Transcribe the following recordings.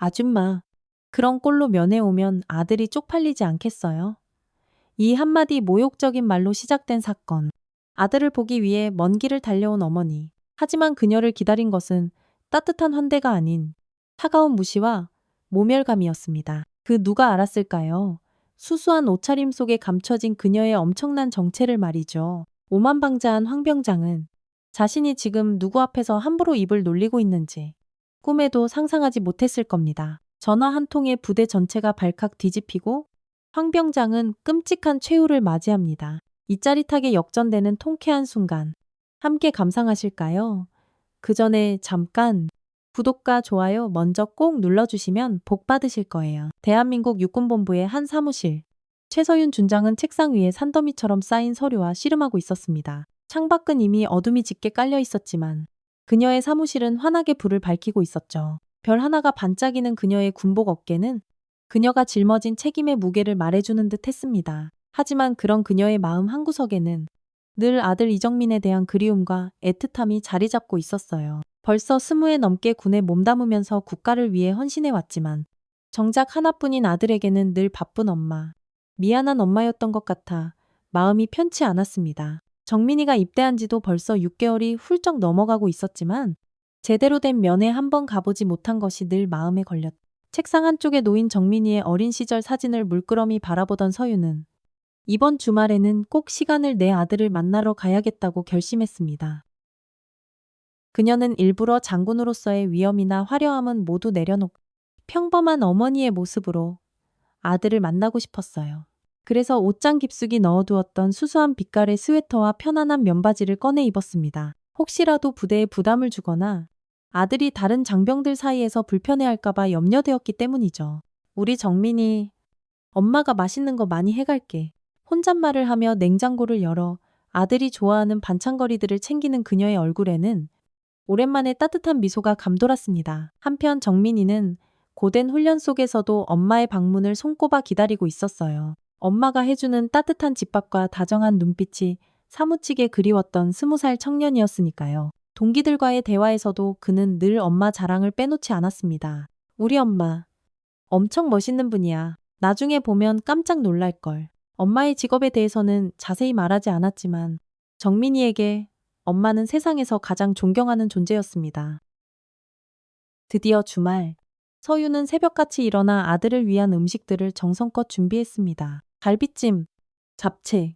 아줌마, 그런 꼴로 면회 오면 아들이 쪽팔리지 않겠어요? 이 한마디 모욕적인 말로 시작된 사건. 아들을 보기 위해 먼 길을 달려온 어머니. 하지만 그녀를 기다린 것은 따뜻한 환대가 아닌 차가운 무시와 모멸감이었습니다. 그 누가 알았을까요? 수수한 옷차림 속에 감춰진 그녀의 엄청난 정체를 말이죠. 오만방자한 황병장은 자신이 지금 누구 앞에서 함부로 입을 놀리고 있는지 꿈에도 상상하지 못했을 겁니다. 전화 한 통에 부대 전체가 발칵 뒤집히고 황병장은 끔찍한 최후를 맞이합니다. 이 짜릿하게 역전되는 통쾌한 순간 함께 감상하실까요? 그 전에 잠깐 구독과 좋아요 먼저 꼭 눌러주시면 복 받으실 거예요. 대한민국 육군본부의 한 사무실. 최서윤 준장은 책상 위에 산더미처럼 쌓인 서류와 씨름하고 있었습니다. 창밖은 이미 어둠이 짙게 깔려 있었지만 그녀의 사무실은 환하게 불을 밝히고 있었죠. 별 하나가 반짝이는 그녀의 군복 어깨는 그녀가 짊어진 책임의 무게를 말해주는 듯 했습니다. 하지만 그런 그녀의 마음 한구석에는 늘 아들 이정민에 대한 그리움과 애틋함이 자리 잡고 있었어요. 벌써 스무에 넘게 군에 몸담으면서 국가를 위해 헌신해 왔지만 정작 하나뿐인 아들에게는 늘 바쁜 엄마, 미안한 엄마였던 것 같아 마음이 편치 않았습니다. 정민이가 입대한 지도 벌써 6개월이 훌쩍 넘어가고 있었지만 제대로 된 면회 한 번 가보지 못한 것이 늘 마음에 걸렸. 책상 한쪽에 놓인 정민이의 어린 시절 사진을 물끄러미 바라보던 서유는 이번 주말에는 꼭 시간을 내 아들을 만나러 가야겠다고 결심했습니다. 그녀는 일부러 장군으로서의 위엄이나 화려함은 모두 내려놓고 평범한 어머니의 모습으로 아들을 만나고 싶었어요. 그래서 옷장 깊숙이 넣어두었던 수수한 빛깔의 스웨터와 편안한 면바지를 꺼내 입었습니다. 혹시라도 부대에 부담을 주거나 아들이 다른 장병들 사이에서 불편해할까봐 염려되었기 때문이죠. 우리 정민이 엄마가 맛있는 거 많이 해갈게. 혼잣말을 하며 냉장고를 열어 아들이 좋아하는 반찬거리들을 챙기는 그녀의 얼굴에는 오랜만에 따뜻한 미소가 감돌았습니다. 한편 정민이는 고된 훈련 속에서도 엄마의 방문을 손꼽아 기다리고 있었어요. 엄마가 해주는 따뜻한 집밥과 다정한 눈빛이 사무치게 그리웠던 스무 살 청년이었으니까요. 동기들과의 대화에서도 그는 늘 엄마 자랑을 빼놓지 않았습니다. 우리 엄마. 엄청 멋있는 분이야. 나중에 보면 깜짝 놀랄걸. 엄마의 직업에 대해서는 자세히 말하지 않았지만 정민이에게 엄마는 세상에서 가장 존경하는 존재였습니다. 드디어 주말. 서유는 새벽같이 일어나 아들을 위한 음식들을 정성껏 준비했습니다. 갈비찜, 잡채,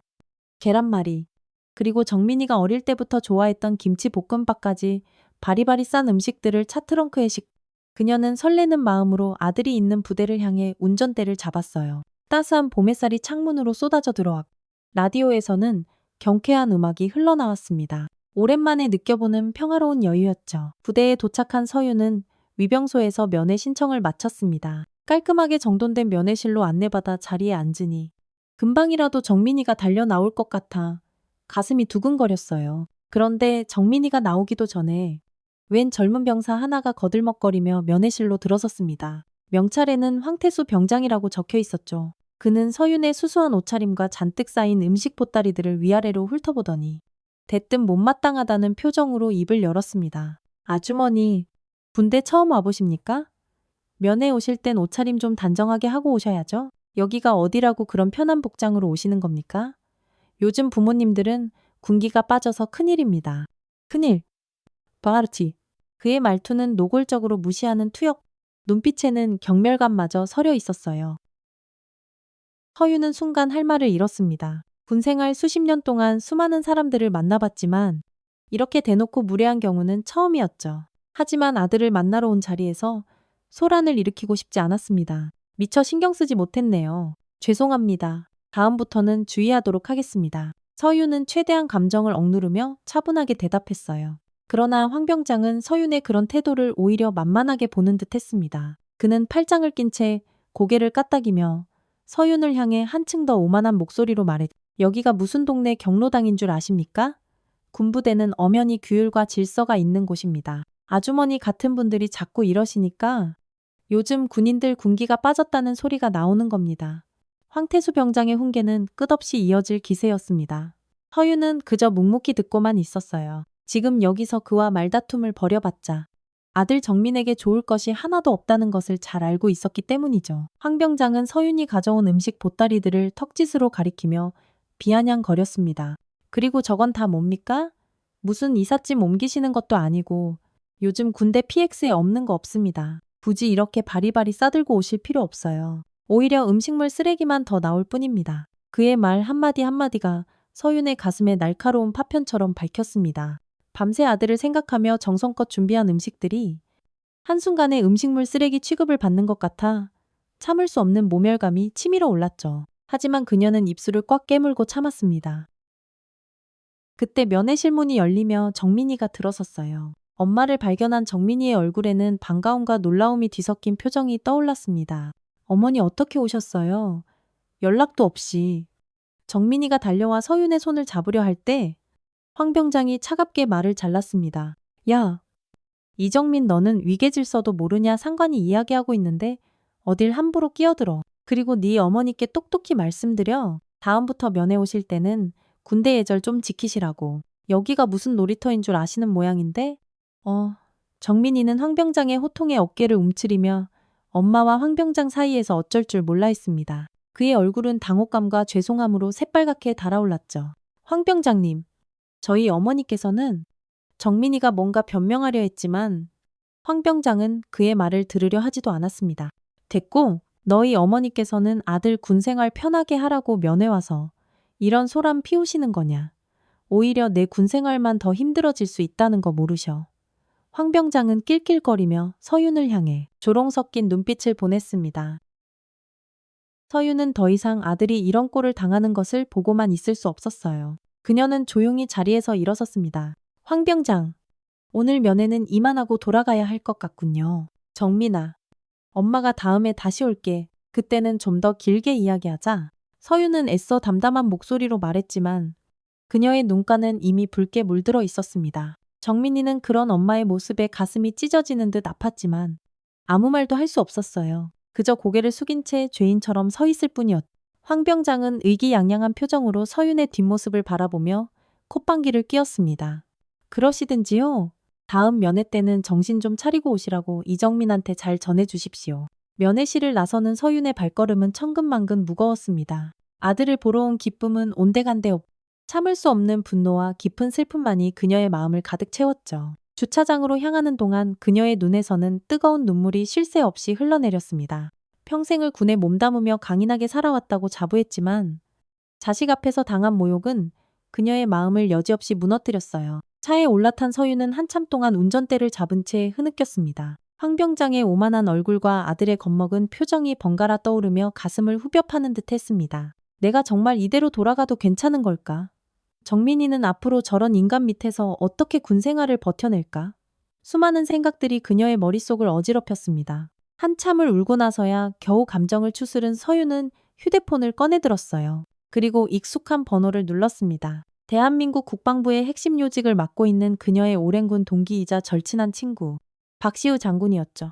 계란말이, 그리고 정민이가 어릴 때부터 좋아했던 김치 볶음밥까지 바리바리 싼 음식들을 차 트렁크에 식. 그녀는 설레는 마음으로 아들이 있는 부대를 향해 운전대를 잡았어요. 따스한 봄 햇살이 창문으로 쏟아져 들어왔. 라디오에서는 경쾌한 음악이 흘러나왔습니다. 오랜만에 느껴보는 평화로운 여유였죠. 부대에 도착한 서유는 위병소에서 면회 신청을 마쳤습니다. 깔끔하게 정돈된 면회실로 안내받아 자리에 앉으니 금방이라도 정민이가 달려 나올 것 같아 가슴이 두근거렸어요. 그런데 정민이가 나오기도 전에 웬 젊은 병사 하나가 거들먹거리며 면회실로 들어섰습니다. 명찰에는 황태수 병장이라고 적혀 있었죠. 그는 서윤의 수수한 옷차림과 잔뜩 쌓인 음식 보따리들을 위아래로 훑어보더니 대뜸 못마땅하다는 표정으로 입을 열었습니다. 아주머니, 군대 처음 와보십니까? 면회 오실 땐 옷차림 좀 단정하게 하고 오셔야죠. 여기가 어디라고 그런 편한 복장으로 오시는 겁니까? 요즘 부모님들은 군기가 빠져서 큰일입니다. 큰일. 바르티. 그의 말투는 노골적으로 무시하는 투역. 눈빛에는 경멸감마저 서려 있었어요. 허유는 순간 할 말을 잃었습니다. 군 생활 수십 년 동안 수많은 사람들을 만나봤지만 이렇게 대놓고 무례한 경우는 처음이었죠. 하지만 아들을 만나러 온 자리에서 소란을 일으키고 싶지 않았습니다. 미처 신경 쓰지 못했네요. 죄송합니다. 다음부터는 주의하도록 하겠습니다. 서윤은 최대한 감정을 억누르며 차분하게 대답했어요. 그러나 황병장은 서윤의 그런 태도를 오히려 만만하게 보는 듯 했습니다. 그는 팔짱을 낀 채 고개를 까딱이며 서윤을 향해 한층 더 오만한 목소리로 말했 여기가 무슨 동네 경로당인 줄 아십니까? 군부대는 엄연히 규율과 질서가 있는 곳입니다. 아주머니 같은 분들이 자꾸 이러시니까 요즘 군인들 군기가 빠졌다는 소리가 나오는 겁니다. 황태수 병장의 훈계는 끝없이 이어질 기세였습니다. 허유는 그저 묵묵히 듣고만 있었어요. 지금 여기서 그와 말다툼을 벌여봤자 아들 정민에게 좋을 것이 하나도 없다는 것을 잘 알고 있었기 때문이죠. 황 병장은 서윤이 가져온 음식 보따리들을 턱짓으로 가리키며 비아냥거렸습니다. 그리고 저건 다 뭡니까? 무슨 이삿짐 옮기시는 것도 아니고 요즘 군대 PX에 없는 거 없습니다. 굳이 이렇게 바리바리 싸들고 오실 필요 없어요. 오히려 음식물 쓰레기만 더 나올 뿐입니다. 그의 말 한마디 한마디가 서윤의 가슴에 날카로운 파편처럼 밝혔습니다. 밤새 아들을 생각하며 정성껏 준비한 음식들이 한순간에 음식물 쓰레기 취급을 받는 것 같아 참을 수 없는 모멸감이 치밀어 올랐죠. 하지만 그녀는 입술을 꽉 깨물고 참았습니다. 그때 면회 실 문이 열리며 정민이가 들어섰어요. 엄마를 발견한 정민이의 얼굴에는 반가움과 놀라움이 뒤섞인 표정이 떠올랐습니다. 어머니 어떻게 오셨어요? 연락도 없이. 정민이가 달려와 서윤의 손을 잡으려 할 때 황병장이 차갑게 말을 잘랐습니다. 야, 이정민 너는 위계질서도 모르냐 상관이 이야기하고 있는데 어딜 함부로 끼어들어. 그리고 네 어머니께 똑똑히 말씀드려. 다음부터 면회 오실 때는 군대 예절 좀 지키시라고. 여기가 무슨 놀이터인 줄 아시는 모양인데? 어, 정민이는 황병장의 호통에 어깨를 움츠리며 엄마와 황병장 사이에서 어쩔 줄 몰라 했습니다. 그의 얼굴은 당혹감과 죄송함으로 새빨갛게 달아올랐죠. 황병장님, 저희 어머니께서는 정민이가 뭔가 변명하려 했지만 황병장은 그의 말을 들으려 하지도 않았습니다. 됐고, 너희 어머니께서는 아들 군생활 편하게 하라고 면회 와서 이런 소란 피우시는 거냐. 오히려 내 군생활만 더 힘들어질 수 있다는 거 모르셔. 황 병장은 낄낄거리며 서윤을 향해 조롱 섞인 눈빛을 보냈습니다. 서윤은 더 이상 아들이 이런 꼴을 당하는 것을 보고만 있을 수 없었어요. 그녀는 조용히 자리에서 일어섰습니다. 황 병장, 오늘 면회는 이만하고 돌아가야 할 것 같군요. 정민아, 엄마가 다음에 다시 올게. 그때는 좀 더 길게 이야기하자. 서윤은 애써 담담한 목소리로 말했지만 그녀의 눈가는 이미 붉게 물들어 있었습니다. 정민이는 그런 엄마의 모습에 가슴이 찢어지는 듯 아팠지만 아무 말도 할 수 없었어요. 그저 고개를 숙인 채 죄인처럼 서 있을 뿐이었. 황병장은 의기양양한 표정으로 서윤의 뒷모습을 바라보며 콧방귀를 뀌었습니다. 그러시든지요. 다음 면회 때는 정신 좀 차리고 오시라고 이정민한테 잘 전해주십시오. 면회실을 나서는 서윤의 발걸음은 천근만근 무거웠습니다. 아들을 보러 온 기쁨은 온데간데 없. 참을 수 없는 분노와 깊은 슬픔만이 그녀의 마음을 가득 채웠죠. 주차장으로 향하는 동안 그녀의 눈에서는 뜨거운 눈물이 쉴 새 없이 흘러내렸습니다. 평생을 군에 몸담으며 강인하게 살아왔다고 자부했지만 자식 앞에서 당한 모욕은 그녀의 마음을 여지없이 무너뜨렸어요. 차에 올라탄 서유는 한참 동안 운전대를 잡은 채 흐느꼈습니다. 황병장의 오만한 얼굴과 아들의 겁먹은 표정이 번갈아 떠오르며 가슴을 후벼 파는 듯 했습니다. 내가 정말 이대로 돌아가도 괜찮은 걸까? 정민이는 앞으로 저런 인간 밑에서 어떻게 군 생활을 버텨낼까? 수많은 생각들이 그녀의 머릿속을 어지럽혔습니다. 한참을 울고 나서야 겨우 감정을 추스른 서유는 휴대폰을 꺼내들었어요. 그리고 익숙한 번호를 눌렀습니다. 대한민국 국방부의 핵심 요직을 맡고 있는 그녀의 오랜 군 동기이자 절친한 친구, 박시우 장군이었죠.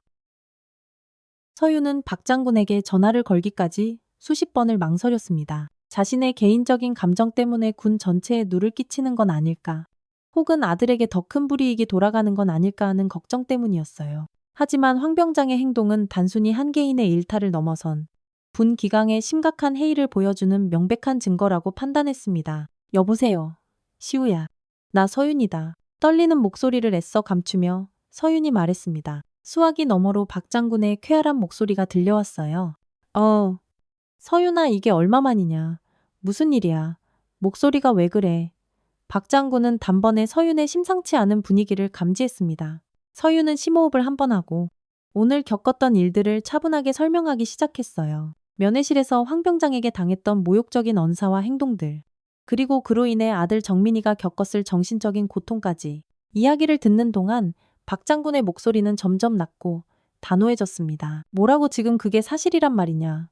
서유는 박 장군에게 전화를 걸기까지 수십 번을 망설였습니다. 자신의 개인적인 감정 때문에 군 전체에 누를 끼치는 건 아닐까. 혹은 아들에게 더 큰 불이익이 돌아가는 건 아닐까 하는 걱정 때문이었어요. 하지만 황병장의 행동은 단순히 한 개인의 일탈을 넘어선 분 기강의 심각한 해이를 보여주는 명백한 증거라고 판단했습니다. 여보세요. 시우야. 나 서윤이다. 떨리는 목소리를 애써 감추며 서윤이 말했습니다. 수화기 너머로 박 장군의 쾌활한 목소리가 들려왔어요. 어. 서윤아 이게 얼마만이냐. 무슨 일이야. 목소리가 왜 그래. 박 장군은 단번에 서윤의 심상치 않은 분위기를 감지했습니다. 서윤은 심호흡을 한 번 하고 오늘 겪었던 일들을 차분하게 설명하기 시작했어요. 면회실에서 황병장에게 당했던 모욕적인 언사와 행동들, 그리고 그로 인해 아들 정민이가 겪었을 정신적인 고통까지 이야기를 듣는 동안 박 장군의 목소리는 점점 낮고 단호해졌습니다. 뭐라고 지금 그게 사실이란 말이냐.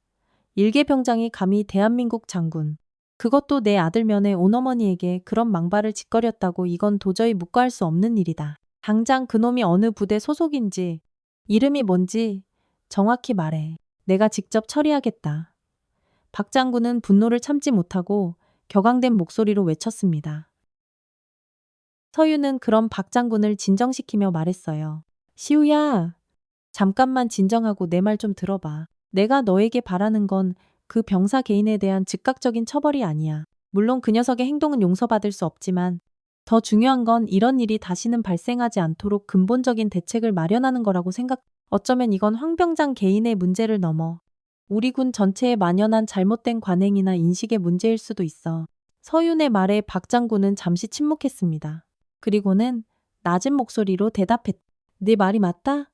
일개 병장이 감히 대한민국 장군. 그것도 내 아들 면에 온어머니에게 그런 망발을 짓거렸다고 이건 도저히 묵과할 수 없는 일이다. 당장 그놈이 어느 부대 소속인지, 이름이 뭔지 정확히 말해. 내가 직접 처리하겠다. 박 장군은 분노를 참지 못하고 격앙된 목소리로 외쳤습니다. 서유는 그럼 박 장군을 진정시키며 말했어요. 시우야, 잠깐만 진정하고 내 말 좀 들어봐. 내가 너에게 바라는 건 그 병사 개인에 대한 즉각적인 처벌이 아니야. 물론 그 녀석의 행동은 용서받을 수 없지만 더 중요한 건 이런 일이 다시는 발생하지 않도록 근본적인 대책을 마련하는 거라고 생각. 어쩌면 이건 황병장 개인의 문제를 넘어 우리 군 전체에 만연한 잘못된 관행이나 인식의 문제일 수도 있어. 서윤의 말에 박 장군은 잠시 침묵했습니다. 그리고는 낮은 목소리로 대답했. 네 말이 맞다?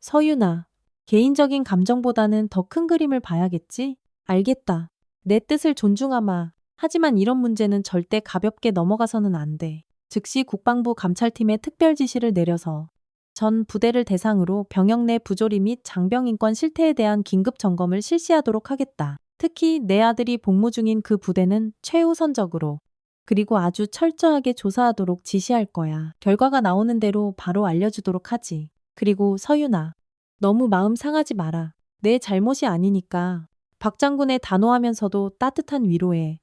서윤아, 개인적인 감정보다는 더 큰 그림을 봐야겠지? 알겠다. 내 뜻을 존중하마. 하지만 이런 문제는 절대 가볍게 넘어가서는 안 돼. 즉시 국방부 감찰팀에 특별 지시를 내려서 전 부대를 대상으로 병역 내 부조리 및 장병 인권 실태에 대한 긴급 점검을 실시하도록 하겠다. 특히 내 아들이 복무 중인 그 부대는 최우선적으로 그리고 아주 철저하게 조사하도록 지시할 거야. 결과가 나오는 대로 바로 알려주도록 하지. 그리고 서윤아, 너무 마음 상하지 마라. 내 잘못이 아니니까. 박 장군의 단호하면서도 따뜻한 위로에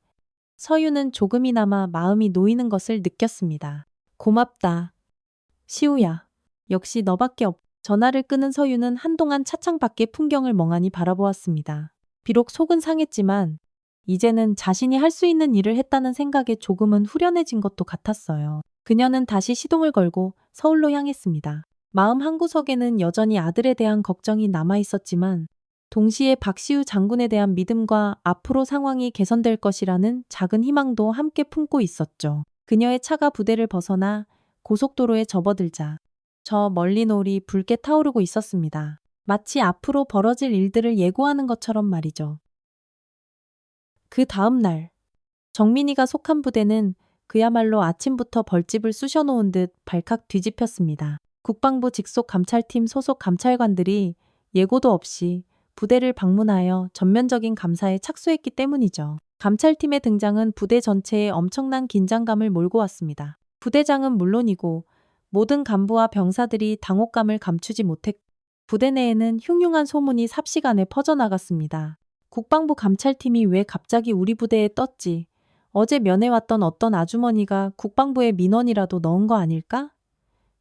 서윤은 조금이나마 마음이 놓이는 것을 느꼈습니다. 고맙다. 시우야. 역시 너밖에 없. 전화를 끊은 서윤은 한동안 차창 밖의 풍경을 멍하니 바라보았습니다. 비록 속은 상했지만 이제는 자신이 할 수 있는 일을 했다는 생각에 조금은 후련해진 것도 같았어요. 그녀는 다시 시동을 걸고 서울로 향했습니다. 마음 한구석에는 여전히 아들에 대한 걱정이 남아 있었지만 동시에 박시우 장군에 대한 믿음과 앞으로 상황이 개선될 것이라는 작은 희망도 함께 품고 있었죠. 그녀의 차가 부대를 벗어나 고속도로에 접어들자 저 멀리 노을이 붉게 타오르고 있었습니다. 마치 앞으로 벌어질 일들을 예고하는 것처럼 말이죠. 그 다음 날 정민이가 속한 부대는 그야말로 아침부터 벌집을 쑤셔놓은 듯 발칵 뒤집혔습니다. 국방부 직속 감찰팀 소속 감찰관들이 예고도 없이 부대를 방문하여 전면적인 감사에 착수했기 때문이죠. 감찰팀의 등장은 부대 전체에 엄청난 긴장감을 몰고 왔습니다. 부대장은 물론이고 모든 간부와 병사들이 당혹감을 감추지 못했 부대 내에는 흉흉한 소문이 삽시간에 퍼져나갔습니다. 국방부 감찰팀이 왜 갑자기 우리 부대에 떴지? 어제 면회 왔던 어떤 아주머니가 국방부에 민원이라도 넣은 거 아닐까?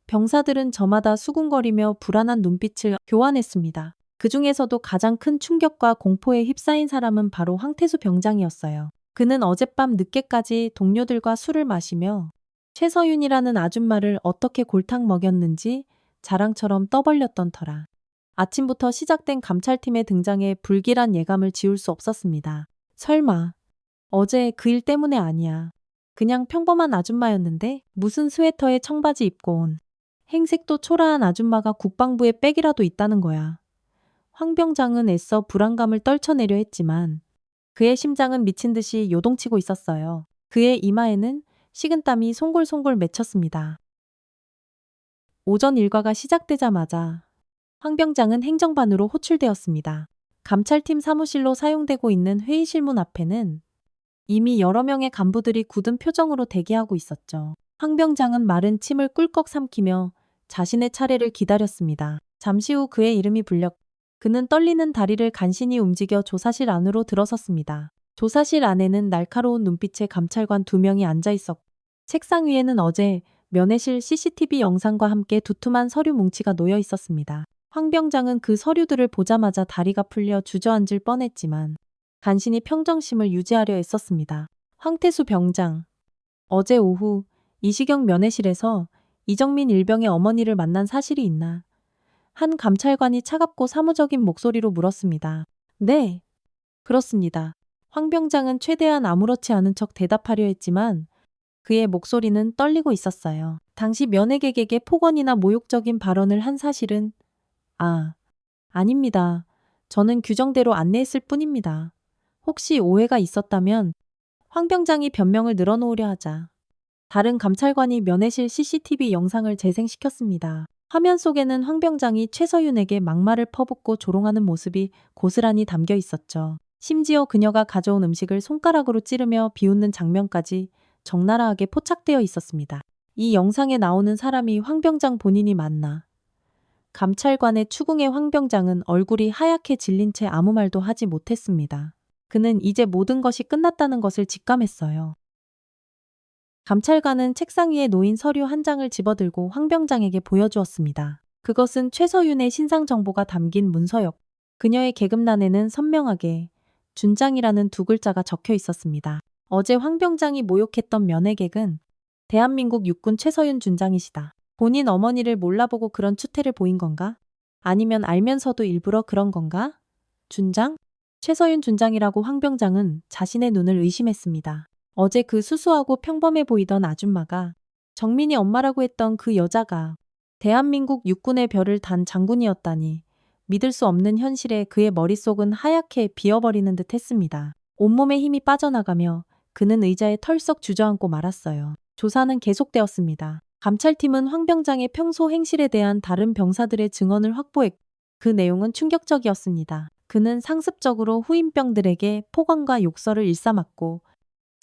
병사들은 저마다 수군거리며 불안한 눈빛을 교환했습니다. 그 중에서도 가장 큰 충격과 공포에 휩싸인 사람은 바로 황태수 병장이었어요. 그는 어젯밤 늦게까지 동료들과 술을 마시며 최서윤이라는 아줌마를 어떻게 골탕 먹였는지 자랑처럼 떠벌렸던 터라. 아침부터 시작된 감찰팀의 등장에 불길한 예감을 지울 수 없었습니다. 설마 어제 그 일 때문에 아니야. 그냥 평범한 아줌마였는데 무슨 스웨터에 청바지 입고 온 행색도 초라한 아줌마가 국방부에 백이라도 있다는 거야. 황 병장은 애써 불안감을 떨쳐내려 했지만 그의 심장은 미친 듯이 요동치고 있었어요. 그의 이마에는 식은땀이 송골송골 맺혔습니다. 오전 일과가 시작되자마자 황 병장은 행정반으로 호출되었습니다. 감찰팀 사무실로 사용되고 있는 회의실 문 앞에는 이미 여러 명의 간부들이 굳은 표정으로 대기하고 있었죠. 황 병장은 마른 침을 꿀꺽 삼키며 자신의 차례를 기다렸습니다. 잠시 후 그의 이름이 불렸 그는 떨리는 다리를 간신히 움직여 조사실 안으로 들어섰습니다. 조사실 안에는 날카로운 눈빛의 감찰관 두 명이 앉아 있었고 책상 위에는 어제 면회실 CCTV 영상과 함께 두툼한 서류 뭉치가 놓여 있었습니다. 황 병장은 그 서류들을 보자마자 다리가 풀려 주저앉을 뻔했지만 간신히 평정심을 유지하려 애썼습니다. 황태수 병장. 어제 오후 이시경 면회실에서 이정민 일병의 어머니를 만난 사실이 있나? 한 감찰관이 차갑고 사무적인 목소리로 물었습니다. 네. 그렇습니다. 황 병장은 최대한 아무렇지 않은 척 대답하려 했지만 그의 목소리는 떨리고 있었어요. 당시 면회객에게 폭언이나 모욕적인 발언을 한 사실은 아, 아닙니다. 저는 규정대로 안내했을 뿐입니다. 혹시 오해가 있었다면 황 병장이 변명을 늘어놓으려 하자 다른 감찰관이 면회실 CCTV 영상을 재생시켰습니다. 화면 속에는 황 병장이 최서윤에게 막말을 퍼붓고 조롱하는 모습이 고스란히 담겨 있었죠. 심지어 그녀가 가져온 음식을 손가락으로 찌르며 비웃는 장면까지 적나라하게 포착되어 있었습니다. 이 영상에 나오는 사람이 황 병장 본인이 맞나? 감찰관의 추궁의 황 병장은 얼굴이 하얗게 질린 채 아무 말도 하지 못했습니다. 그는 이제 모든 것이 끝났다는 것을 직감했어요. 감찰관은 책상 위에 놓인 서류 한 장을 집어들고 황 병장에게 보여주었습니다. 그것은 최서윤의 신상 정보가 담긴 문서였고 그녀의 계급란에는 선명하게 준장이라는 두 글자가 적혀 있었습니다. 어제 황병장이 모욕했던 면회객은 대한민국 육군 최서윤 준장이시다. 본인 어머니를 몰라보고 그런 추태를 보인 건가? 아니면 알면서도 일부러 그런 건가? 준장? 최서윤 준장이라고 황병장은 자신의 눈을 의심했습니다. 어제 그 수수하고 평범해 보이던 아줌마가 정민이 엄마라고 했던 그 여자가 대한민국 육군의 별을 단 장군이었다니 믿을 수 없는 현실에 그의 머릿속은 하얗게 비어버리는 듯 했습니다. 온몸에 힘이 빠져나가며 그는 의자에 털썩 주저앉고 말았어요. 조사는 계속되었습니다. 감찰팀은 황병장의 평소 행실에 대한 다른 병사들의 증언을 확보했고 그 내용은 충격적이었습니다. 그는 상습적으로 후임병들에게 폭언과 욕설을 일삼았고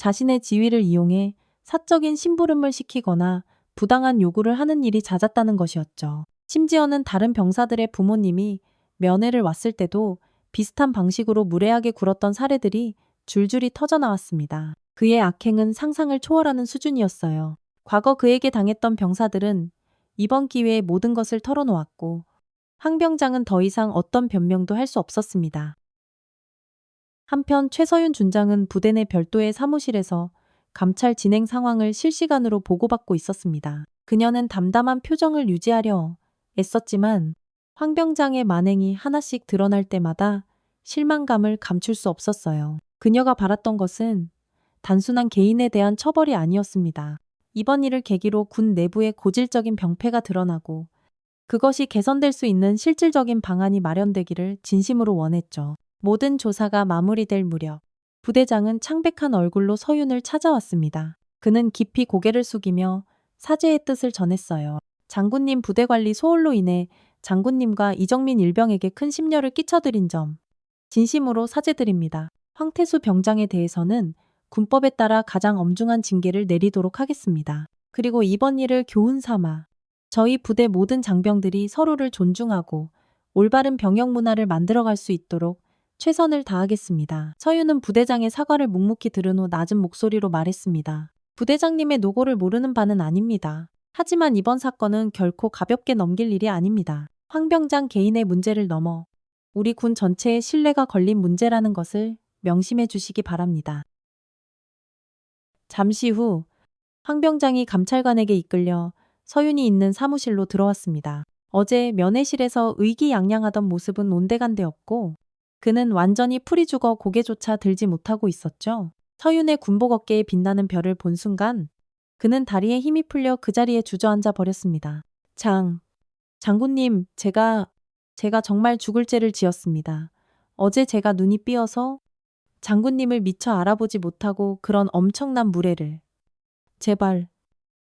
자신의 지위를 이용해 사적인 심부름을 시키거나 부당한 요구를 하는 일이 잦았다는 것이었죠. 심지어는 다른 병사들의 부모님이 면회를 왔을 때도 비슷한 방식으로 무례하게 굴었던 사례들이 줄줄이 터져 나왔습니다. 그의 악행은 상상을 초월하는 수준이었어요. 과거 그에게 당했던 병사들은 이번 기회에 모든 것을 털어놓았고 황병장은 더 이상 어떤 변명도 할 수 없었습니다. 한편 최서윤 준장은 부대 내 별도의 사무실에서 감찰 진행 상황을 실시간으로 보고받고 있었습니다. 그녀는 담담한 표정을 유지하려 애썼지만 황병장의 만행이 하나씩 드러날 때마다 실망감을 감출 수 없었어요. 그녀가 바랐던 것은 단순한 개인에 대한 처벌이 아니었습니다. 이번 일을 계기로 군 내부의 고질적인 병폐가 드러나고 그것이 개선될 수 있는 실질적인 방안이 마련되기를 진심으로 원했죠. 모든 조사가 마무리될 무렵 부대장은 창백한 얼굴로 서윤을 찾아왔습니다. 그는 깊이 고개를 숙이며 사죄의 뜻을 전했어요. 장군님 부대 관리 소홀로 인해 장군님과 이정민 일병에게 큰 심려를 끼쳐드린 점 진심으로 사죄드립니다. 황태수 병장에 대해서는 군법에 따라 가장 엄중한 징계를 내리도록 하겠습니다. 그리고 이번 일을 교훈 삼아 저희 부대 모든 장병들이 서로를 존중하고 올바른 병역 문화를 만들어갈 수 있도록 최선을 다하겠습니다. 서윤은 부대장의 사과를 묵묵히 들은 후 낮은 목소리로 말했습니다. 부대장님의 노고를 모르는 바는 아닙니다. 하지만 이번 사건은 결코 가볍게 넘길 일이 아닙니다. 황병장 개인의 문제를 넘어 우리 군 전체의 신뢰가 걸린 문제라는 것을 명심해 주시기 바랍니다. 잠시 후 황병장이 감찰관에게 이끌려 서윤이 있는 사무실로 들어왔습니다. 어제 면회실에서 의기양양하던 모습은 온데간데없고 그는 완전히 풀이 죽어 고개조차 들지 못하고 있었죠. 서윤의 군복 어깨에 빛나는 별을 본 순간 그는 다리에 힘이 풀려 그 자리에 주저앉아 버렸습니다. 장, 장군님, 제가, 제가 정말 죽을 죄를 지었습니다. 어제 제가 눈이 삐어서 장군님을 미처 알아보지 못하고 그런 엄청난 무례를. 제발,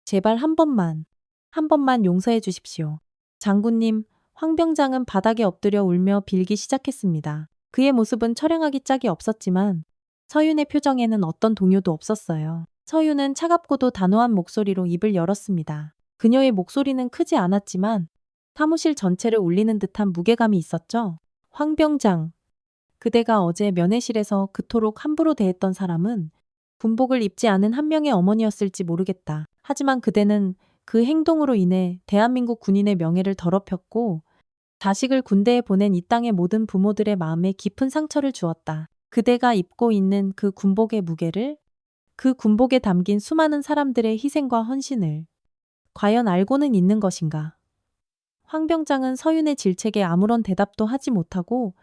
제발 한 번만, 한 번만 용서해 주십시오. 장군님, 황병장은 바닥에 엎드려 울며 빌기 시작했습니다. 그의 모습은 처량하기 짝이 없었지만 서윤의 표정에는 어떤 동요도 없었어요. 서윤은 차갑고도 단호한 목소리로 입을 열었습니다. 그녀의 목소리는 크지 않았지만 사무실 전체를 울리는 듯한 무게감이 있었죠. 황병장, 그대가 어제 면회실에서 그토록 함부로 대했던 사람은 군복을 입지 않은 한 명의 어머니였을지 모르겠다. 하지만 그대는 그 행동으로 인해 대한민국 군인의 명예를 더럽혔고 자식을 군대에 보낸 이 땅의 모든 부모들의 마음에 깊은 상처를 주었다. 그대가 입고 있는 그 군복의 무게를 그 군복에 담긴 수많은 사람들의 희생과 헌신을 과연 알고는 있는 것인가? 황병장은 서윤의 질책에 아무런 대답도 하지 못하고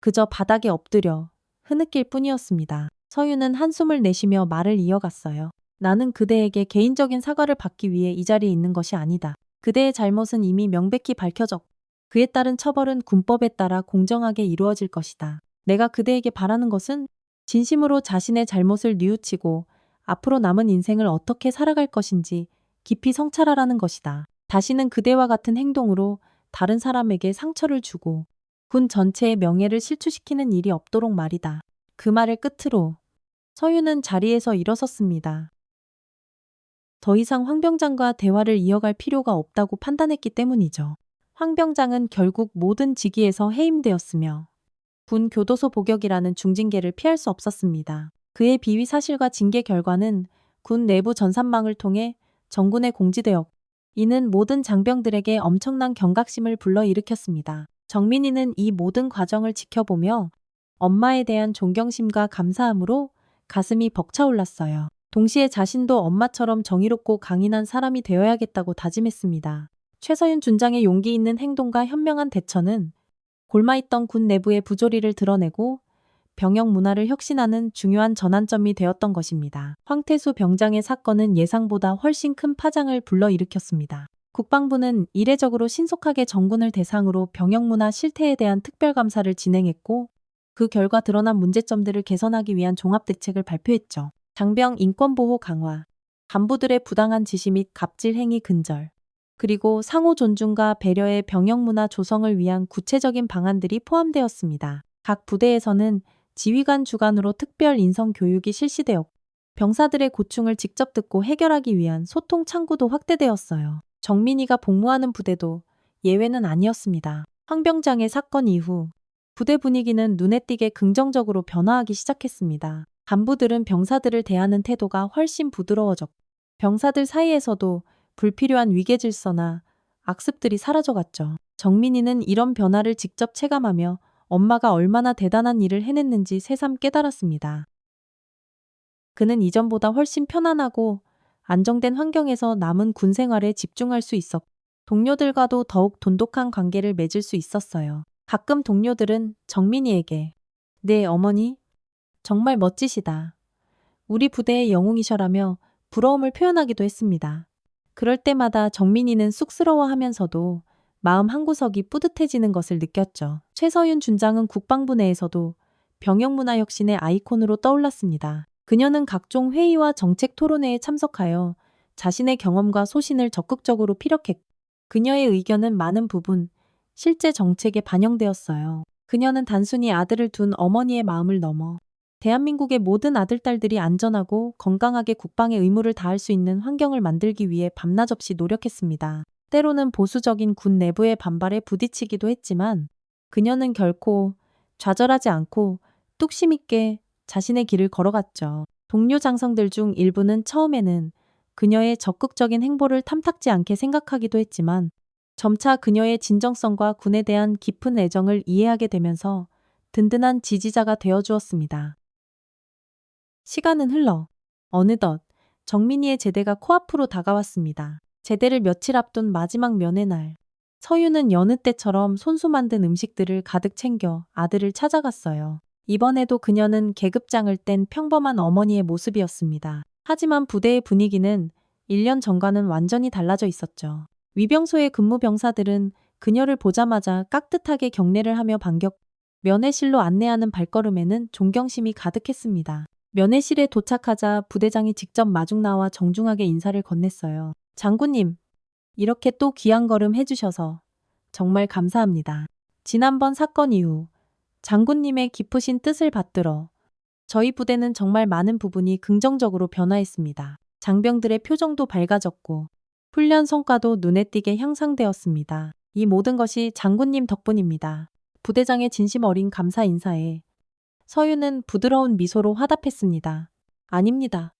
그저 바닥에 엎드려 흐느낄 뿐이었습니다. 서윤은 한숨을 내쉬며 말을 이어갔어요. 나는 그대에게 개인적인 사과를 받기 위해 이 자리에 있는 것이 아니다. 그대의 잘못은 이미 명백히 밝혀졌고 그에 따른 처벌은 군법에 따라 공정하게 이루어질 것이다. 내가 그대에게 바라는 것은 진심으로 자신의 잘못을 뉘우치고 앞으로 남은 인생을 어떻게 살아갈 것인지 깊이 성찰하라는 것이다. 다시는 그대와 같은 행동으로 다른 사람에게 상처를 주고 군 전체의 명예를 실추시키는 일이 없도록 말이다. 그 말을 끝으로 서윤은 자리에서 일어섰습니다. 더 이상 황병장과 대화를 이어갈 필요가 없다고 판단했기 때문이죠. 황 병장은 결국 모든 직위에서 해임되었으며 군 교도소 복역이라는 중징계를 피할 수 없었습니다. 그의 비위 사실과 징계 결과는 군 내부 전산망을 통해 정군에 공지되었고 이는 모든 장병들에게 엄청난 경각심을 불러일으켰습니다. 정민이는 이 모든 과정을 지켜보며 엄마에 대한 존경심과 감사함으로 가슴이 벅차올랐어요. 동시에 자신도 엄마처럼 정의롭고 강인한 사람이 되어야겠다고 다짐했습니다. 최서윤 준장의 용기 있는 행동과 현명한 대처는 골마있던 군 내부의 부조리를 드러내고 병역 문화를 혁신하는 중요한 전환점이 되었던 것입니다. 황태수 병장의 사건은 예상보다 훨씬 큰 파장을 불러일으켰습니다. 국방부는 이례적으로 신속하게 정군을 대상으로 병역 문화 실태에 대한 특별감사를 진행했고 그 결과 드러난 문제점들을 개선하기 위한 종합대책을 발표했죠. 장병 인권보호 강화, 간부들의 부당한 지시 및 갑질 행위 근절, 그리고 상호 존중과 배려의 병역 문화 조성을 위한 구체적인 방안들이 포함되었습니다. 각 부대에서는 지휘관 주관으로 특별 인성 교육이 실시되었고 병사들의 고충을 직접 듣고 해결하기 위한 소통 창구도 확대되었어요. 정민이가 복무하는 부대도 예외는 아니었습니다. 황병장의 사건 이후 부대 분위기는 눈에 띄게 긍정적으로 변화하기 시작했습니다. 간부들은 병사들을 대하는 태도가 훨씬 부드러워졌고 병사들 사이에서도 불필요한 위계 질서나 악습들이 사라져갔죠. 정민이는 이런 변화를 직접 체감하며 엄마가 얼마나 대단한 일을 해냈는지 새삼 깨달았습니다. 그는 이전보다 훨씬 편안하고 안정된 환경에서 남은 군 생활에 집중할 수 있었고 동료들과도 더욱 돈독한 관계를 맺을 수 있었어요. 가끔 동료들은 정민이에게 네 어머니 정말 멋지시다. 우리 부대의 영웅이셔라며 부러움을 표현하기도 했습니다. 그럴 때마다 정민이는 쑥스러워하면서도 마음 한구석이 뿌듯해지는 것을 느꼈죠. 최서윤 준장은 국방부 내에서도 병역문화 혁신의 아이콘으로 떠올랐습니다. 그녀는 각종 회의와 정책 토론회에 참석하여 자신의 경험과 소신을 적극적으로 피력했고 그녀의 의견은 많은 부분 실제 정책에 반영되었어요. 그녀는 단순히 아들을 둔 어머니의 마음을 넘어 대한민국의 모든 아들 딸들이 안전하고 건강하게 국방의 의무를 다할 수 있는 환경을 만들기 위해 밤낮 없이 노력했습니다. 때로는 보수적인 군 내부의 반발에 부딪히기도 했지만 그녀는 결코 좌절하지 않고 뚝심 있게 자신의 길을 걸어갔죠. 동료 장성들 중 일부는 처음에는 그녀의 적극적인 행보를 탐탁지 않게 생각하기도 했지만 점차 그녀의 진정성과 군에 대한 깊은 애정을 이해하게 되면서 든든한 지지자가 되어 주었습니다. 시간은 흘러 어느덧 정민이의 제대가 코앞으로 다가왔습니다. 제대를 며칠 앞둔 마지막 면회 날. 서유는 여느 때처럼 손수 만든 음식들을 가득 챙겨 아들을 찾아갔어요. 이번에도 그녀는 계급장을 뗀 평범한 어머니의 모습이었습니다. 하지만 부대의 분위기는 1년 전과는 완전히 달라져 있었죠. 위병소의 근무 병사들은 그녀를 보자마자 깍듯하게 경례를 하며 반격, 면회실로 안내하는 발걸음에는 존경심이 가득했습니다. 면회실에 도착하자 부대장이 직접 마중 나와 정중하게 인사를 건넸어요. 장군님, 이렇게 또 귀한 걸음 해주셔서 정말 감사합니다. 지난번 사건 이후 장군님의 깊으신 뜻을 받들어 저희 부대는 정말 많은 부분이 긍정적으로 변화했습니다. 장병들의 표정도 밝아졌고 훈련 성과도 눈에 띄게 향상되었습니다. 이 모든 것이 장군님 덕분입니다. 부대장의 진심 어린 감사 인사에 서유는 부드러운 미소로 화답했습니다. 아닙니다.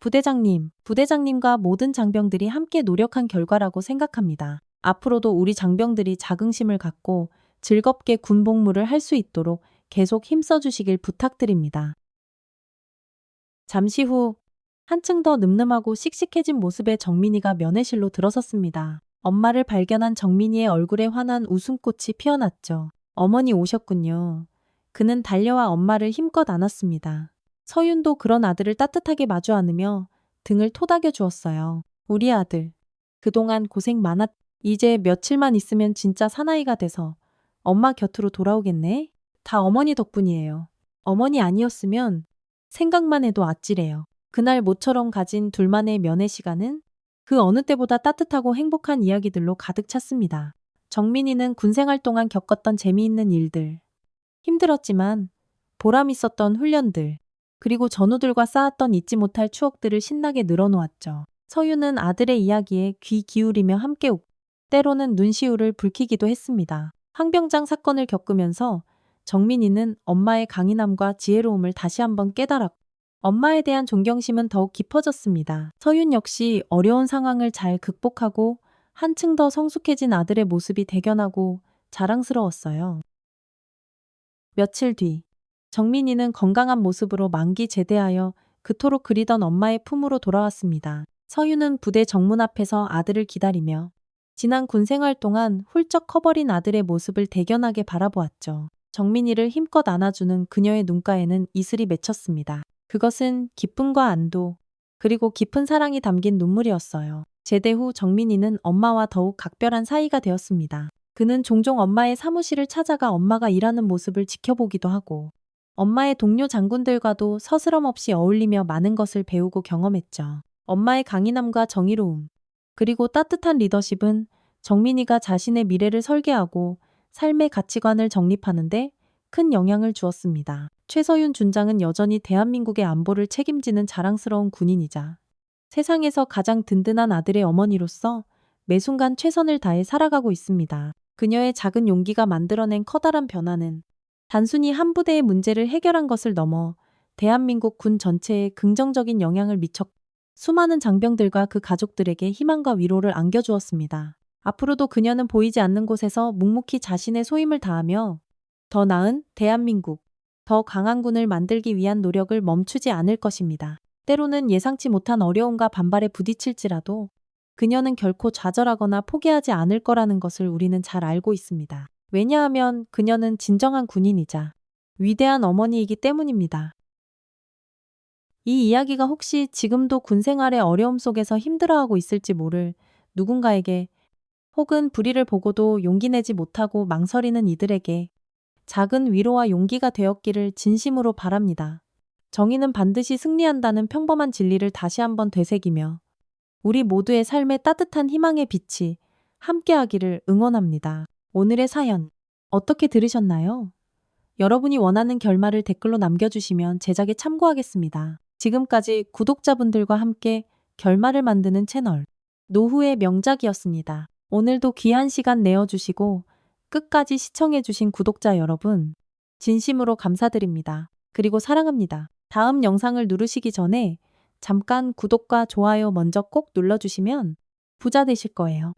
부대장님, 부대장님과 모든 장병들이 함께 노력한 결과라고 생각합니다. 앞으로도 우리 장병들이 자긍심을 갖고 즐겁게 군복무를 할 수 있도록 계속 힘써 주시길 부탁드립니다. 잠시 후 한층 더 늠름하고 씩씩해진 모습의 정민이가 면회실로 들어섰습니다. 엄마를 발견한 정민이의 얼굴에 환한 웃음꽃이 피어났죠. 어머니 오셨군요. 그는 달려와 엄마를 힘껏 안았습니다. 서윤도 그런 아들을 따뜻하게 마주 안으며 등을 토닥여 주었어요. 우리 아들. 그동안 고생 많았. 이제 며칠만 있으면 진짜 사나이가 돼서 엄마 곁으로 돌아오겠네? 다 어머니 덕분이에요. 어머니 아니었으면 생각만 해도 아찔해요. 그날 모처럼 가진 둘만의 면회 시간은 그 어느 때보다 따뜻하고 행복한 이야기들로 가득 찼습니다. 정민이는 군생활 동안 겪었던 재미있는 일들, 힘들었지만 보람 있었던 훈련들, 그리고 전우들과 쌓았던 잊지 못할 추억들을 신나게 늘어놓았죠. 서유는 아들의 이야기에 귀 기울이며 함께 웃고 때로는 눈시울을 붉히기도 했습니다. 황병장 사건을 겪으면서 정민이는 엄마의 강인함과 지혜로움을 다시 한번 깨달았고 엄마에 대한 존경심은 더욱 깊어졌습니다. 서윤 역시 어려운 상황을 잘 극복하고 한층 더 성숙해진 아들의 모습이 대견하고 자랑스러웠어요. 며칠 뒤, 정민이는 건강한 모습으로 만기 제대하여 그토록 그리던 엄마의 품으로 돌아왔습니다. 서유는 부대 정문 앞에서 아들을 기다리며 지난 군 생활 동안 훌쩍 커버린 아들의 모습을 대견하게 바라보았죠. 정민이를 힘껏 안아주는 그녀의 눈가에는 이슬이 맺혔습니다. 그것은 기쁨과 안도, 그리고 깊은 사랑이 담긴 눈물이었어요. 제대 후 정민이는 엄마와 더욱 각별한 사이가 되었습니다. 그는 종종 엄마의 사무실을 찾아가 엄마가 일하는 모습을 지켜보기도 하고, 엄마의 동료 장군들과도 서스럼 없이 어울리며 많은 것을 배우고 경험했죠. 엄마의 강인함과 정의로움, 그리고 따뜻한 리더십은 정민이가 자신의 미래를 설계하고 삶의 가치관을 정립하는데 큰 영향을 주었습니다. 최서윤 준장은 여전히 대한민국의 안보를 책임지는 자랑스러운 군인이자 세상에서 가장 든든한 아들의 어머니로서 매 순간 최선을 다해 살아가고 있습니다. 그녀의 작은 용기가 만들어낸 커다란 변화는 단순히 한 부대의 문제를 해결한 것을 넘어 대한민국 군 전체에 긍정적인 영향을 미쳤고 수많은 장병들과 그 가족들에게 희망과 위로를 안겨주었습니다. 앞으로도 그녀는 보이지 않는 곳에서 묵묵히 자신의 소임을 다하며 더 나은 대한민국, 더 강한 군을 만들기 위한 노력을 멈추지 않을 것입니다. 때로는 예상치 못한 어려움과 반발에 부딪힐지라도 그녀는 결코 좌절하거나 포기하지 않을 거라는 것을 우리는 잘 알고 있습니다. 왜냐하면 그녀는 진정한 군인이자 위대한 어머니이기 때문입니다. 이 이야기가 혹시 지금도 군 생활의 어려움 속에서 힘들어하고 있을지 모를 누군가에게 혹은 불의를 보고도 용기 내지 못하고 망설이는 이들에게 작은 위로와 용기가 되었기를 진심으로 바랍니다. 정의는 반드시 승리한다는 평범한 진리를 다시 한번 되새기며 우리 모두의 삶에 따뜻한 희망의 빛이 함께하기를 응원합니다. 오늘의 사연 어떻게 들으셨나요? 여러분이 원하는 결말을 댓글로 남겨주시면 제작에 참고하겠습니다. 지금까지 구독자분들과 함께 결말을 만드는 채널 노후의 명작이었습니다. 오늘도 귀한 시간 내어주시고 끝까지 시청해주신 구독자 여러분 진심으로 감사드립니다. 그리고 사랑합니다. 다음 영상을 누르시기 전에 잠깐 구독과 좋아요 먼저 꼭 눌러주시면 부자 되실 거예요.